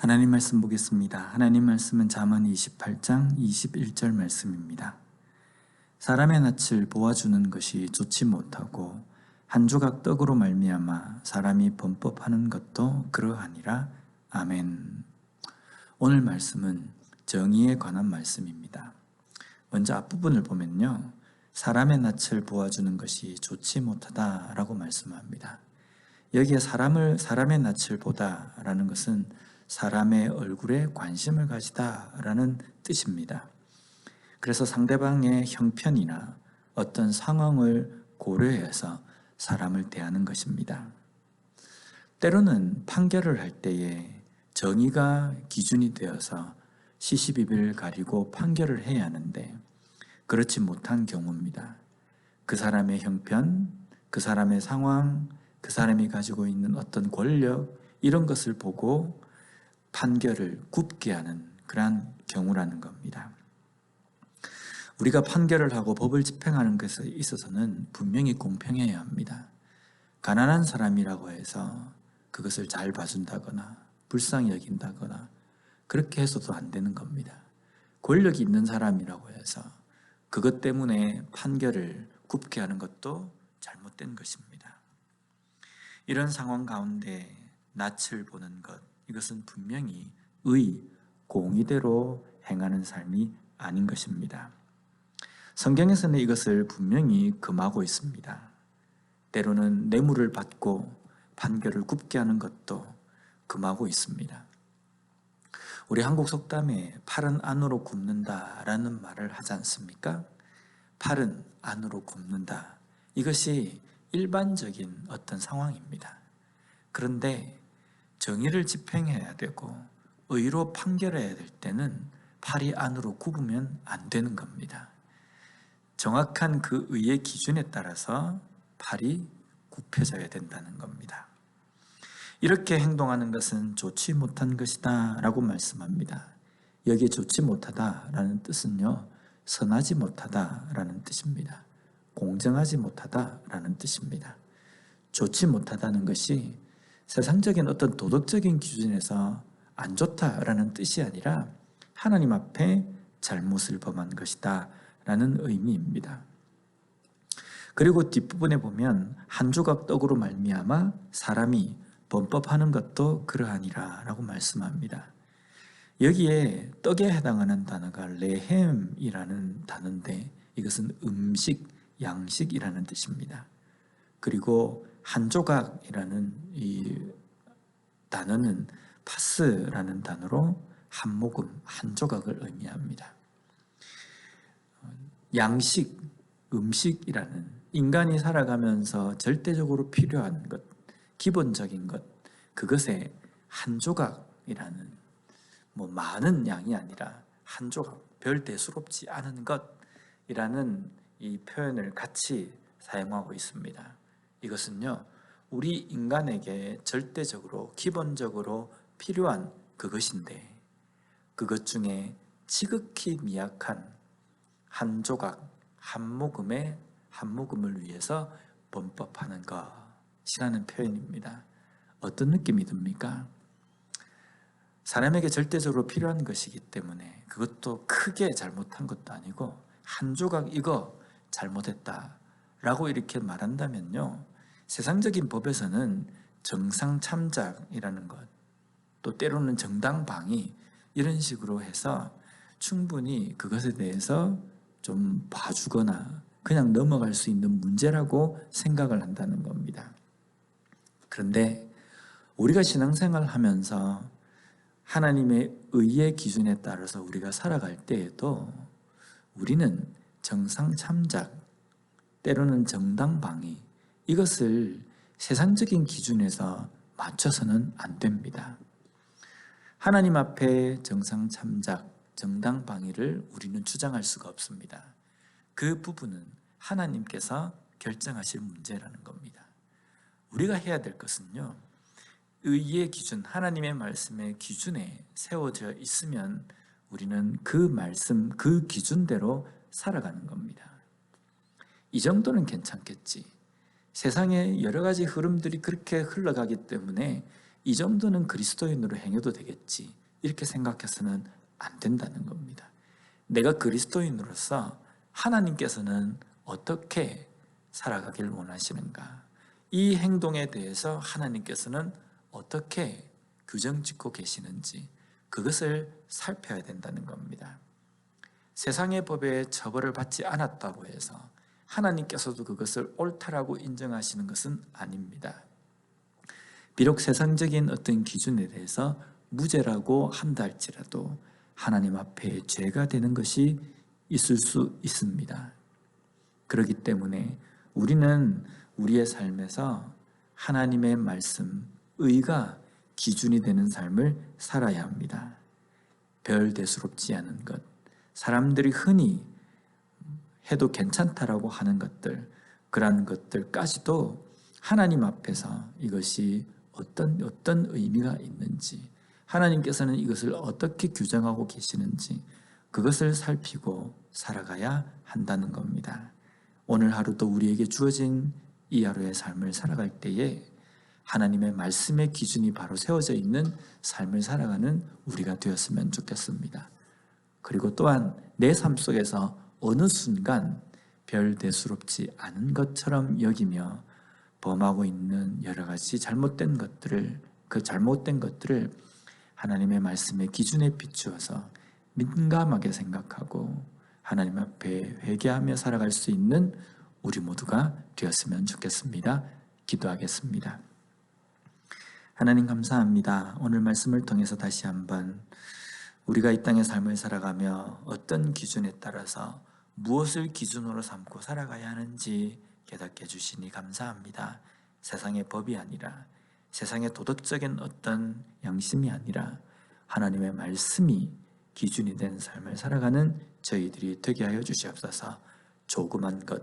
하나님 말씀 보겠습니다. 하나님 말씀은 잠언 28장 21절 말씀입니다. 사람의 낯을 보아주는 것이 좋지 못하고 한 조각 떡으로 말미암아 사람이 범법하는 것도 그러하니라. 아멘. 오늘 말씀은 정의에 관한 말씀입니다. 먼저 앞부분을 보면요. 사람의 낯을 보아주는 것이 좋지 못하다라고 말씀합니다. 여기에 사람을 사람의 낯을 보다라는 것은 사람의 얼굴에 관심을 가지다라는 뜻입니다. 그래서 상대방의 형편이나 어떤 상황을 고려해서 사람을 대하는 것입니다. 때로는 판결을 할 때에 정의가 기준이 되어서 시시비비를 가리고 판결을 해야 하는데 그렇지 못한 경우입니다. 그 사람의 형편, 그 사람의 상황, 그 사람이 가지고 있는 어떤 권력 이런 것을 보고 판결을 굽게 하는 그러한 경우라는 겁니다. 우리가 판결을 하고 법을 집행하는 것에 있어서는 분명히 공평해야 합니다. 가난한 사람이라고 해서 그것을 잘 봐준다거나 불쌍히 여긴다거나 그렇게 해서도 안 되는 겁니다. 권력이 있는 사람이라고 해서 그것 때문에 판결을 굽게 하는 것도 잘못된 것입니다. 이런 상황 가운데 낯을 보는 것, 이것은 분명히 의, 공의대로 행하는 삶이 아닌 것입니다. 성경에서는 이것을 분명히 금하고 있습니다. 때로는 뇌물을 받고 판결을 굽게 하는 것도 금하고 있습니다. 우리 한국 속담에 팔은 안으로 굽는다 라는 말을 하지 않습니까? 팔은 안으로 굽는다. 이것이 일반적인 어떤 상황입니다. 그런데 정의를 집행해야 되고 의로 판결해야 될 때는 팔이 안으로 굽으면 안 되는 겁니다. 정확한 그 의의 기준에 따라서 팔이 굽혀져야 된다는 겁니다. 이렇게 행동하는 것은 좋지 못한 것이다 라고 말씀합니다. 여기에 좋지 못하다 라는 뜻은요, 선하지 못하다 라는 뜻입니다. 공정하지 못하다 라는 뜻입니다. 좋지 못하다는 것이 세상적인 어떤 도덕적인 기준에서 안 좋다라는 뜻이 아니라 하나님 앞에 잘못을 범한 것이다 라는 의미입니다. 그리고 뒷부분에 보면 한 조각 떡으로 말미암아 사람이 범법하는 것도 그러하니라 라고 말씀합니다. 여기에 떡에 해당하는 단어가 레헴이라는 단어인데 이것은 음식, 양식이라는 뜻입니다. 그리고 한 조각이라는 이 단어는 파스라는 단어로 한 모금, 한 조각을 의미합니다. 양식, 음식이라는 인간이 살아가면서 절대적으로 필요한 것, 기본적인 것, 그것에 한 조각이라는 뭐 많은 양이 아니라 한 조각, 별 대수롭지 않은 것이라는 이 표현을 같이 사용하고 있습니다. 이것은요, 우리 인간에게 절대적으로, 기본적으로 필요한 그것인데, 그것 중에 지극히 미약한 한 조각, 한 모금의 한 모금을 위해서 범법하는 것이라는 표현입니다. 어떤 느낌이 듭니까? 사람에게 절대적으로 필요한 것이기 때문에 그것도 크게 잘못한 것도 아니고 한 조각 이거 잘못했다 라고 이렇게 말한다면요. 세상적인 법에서는 정상 참작이라는 것, 또 때로는 정당 방위 이런 식으로 해서 충분히 그것에 대해서 좀 봐주거나 그냥 넘어갈 수 있는 문제라고 생각을 한다는 겁니다. 그런데 우리가 신앙생활 하면서 하나님의 의의 기준에 따라서 우리가 살아갈 때에도 우리는 정상 참작, 때로는 정당 방위, 이것을 세상적인 기준에서 맞춰서는 안 됩니다. 하나님 앞에 정상 참작, 정당 방위를 우리는 주장할 수가 없습니다. 그 부분은 하나님께서 결정하실 문제라는 겁니다. 우리가 해야 될 것은요, 의의 기준, 하나님의 말씀의 기준에 세워져 있으면 우리는 그 말씀, 그 기준대로 살아가는 겁니다. 이 정도는 괜찮겠지. 세상에 여러 가지 흐름들이 그렇게 흘러가기 때문에 이 정도는 그리스도인으로 행해도 되겠지. 이렇게 생각해서는 안 된다는 겁니다. 내가 그리스도인으로서 하나님께서는 어떻게 살아가길 원하시는가? 이 행동에 대해서 하나님께서는 어떻게 규정 짓고 계시는지 그것을 살펴야 된다는 겁니다. 세상의 법에 처벌을 받지 않았다고 해서 하나님께서도 그것을 옳다라고 인정하시는 것은 아닙니다. 비록 세상적인 어떤 기준에 대해서 무죄라고 한다 할지라도 하나님 앞에 죄가 되는 것이 있을 수 있습니다. 그렇기 때문에 우리는 우리의 삶에서 하나님의 말씀, 의가 기준이 되는 삶을 살아야 합니다. 별 대수롭지 않은 것, 사람들이 흔히 해도 괜찮다라고 하는 것들, 그러한 것들까지도 하나님 앞에서 이것이 어떤 어떤 의미가 있는지, 하나님께서는 이것을 어떻게 규정하고 계시는지 그것을 살피고 살아가야 한다는 겁니다. 오늘 하루도 우리에게 주어진 이 하루의 삶을 살아갈 때에 하나님의 말씀의 기준이 바로 세워져 있는 삶을 살아가는 우리가 되었으면 좋겠습니다. 그리고 또한 내 삶 속에서 어느 순간 별 대수롭지 않은 것처럼 여기며 범하고 있는 여러 가지 잘못된 것들을 그 잘못된 것들을 하나님의 말씀의 기준에 비추어서 민감하게 생각하고 하나님 앞에 회개하며 살아갈 수 있는 우리 모두가 되었으면 좋겠습니다. 기도하겠습니다. 하나님 감사합니다. 오늘 말씀을 통해서 다시 한번 우리가 이 땅의 삶을 살아가며 어떤 기준에 따라서 무엇을 기준으로 삼고 살아가야 하는지 깨닫게 해주시니 감사합니다. 세상의 법이 아니라 세상의 도덕적인 어떤 양심이 아니라 하나님의 말씀이 기준이 된 삶을 살아가는 저희들이 되게 하여 주시옵소서 조그만 것,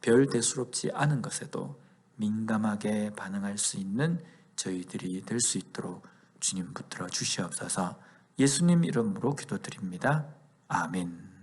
별 대수롭지 않은 것에도 민감하게 반응할 수 있는 저희들이 될 수 있도록 주님 붙들어 주시옵소서 예수님 이름으로 기도드립니다. 아멘.